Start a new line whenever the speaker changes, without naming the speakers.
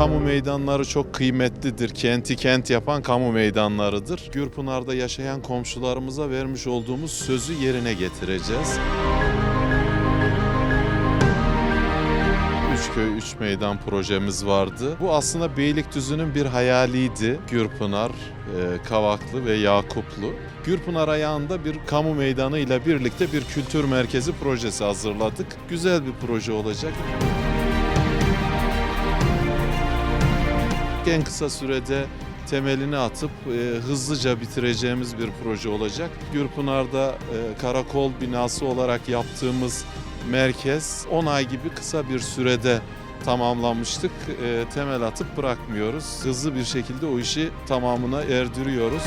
kamu meydanları çok kıymetlidir. Kenti kent yapan kamu meydanlarıdır. Gürpınar'da yaşayan komşularımıza vermiş olduğumuz sözü yerine getireceğiz. Üç köy, üç meydan projemiz vardı. Bu aslında Beylikdüzü'nün bir hayaliydi. Gürpınar, e, Kavaklı ve Yakuplu. Gürpınar ayağında bir kamu meydanı ile birlikte bir kültür merkezi projesi hazırladık. Güzel bir proje olacak. En kısa sürede temelini atıp e, hızlıca bitireceğimiz bir proje olacak. Gürpınar'da e, karakol binası olarak yaptığımız merkez 10 ay gibi kısa bir sürede tamamlanmıştık. E, temel atıp bırakmıyoruz. Hızlı bir şekilde o işi tamamına erdiriyoruz.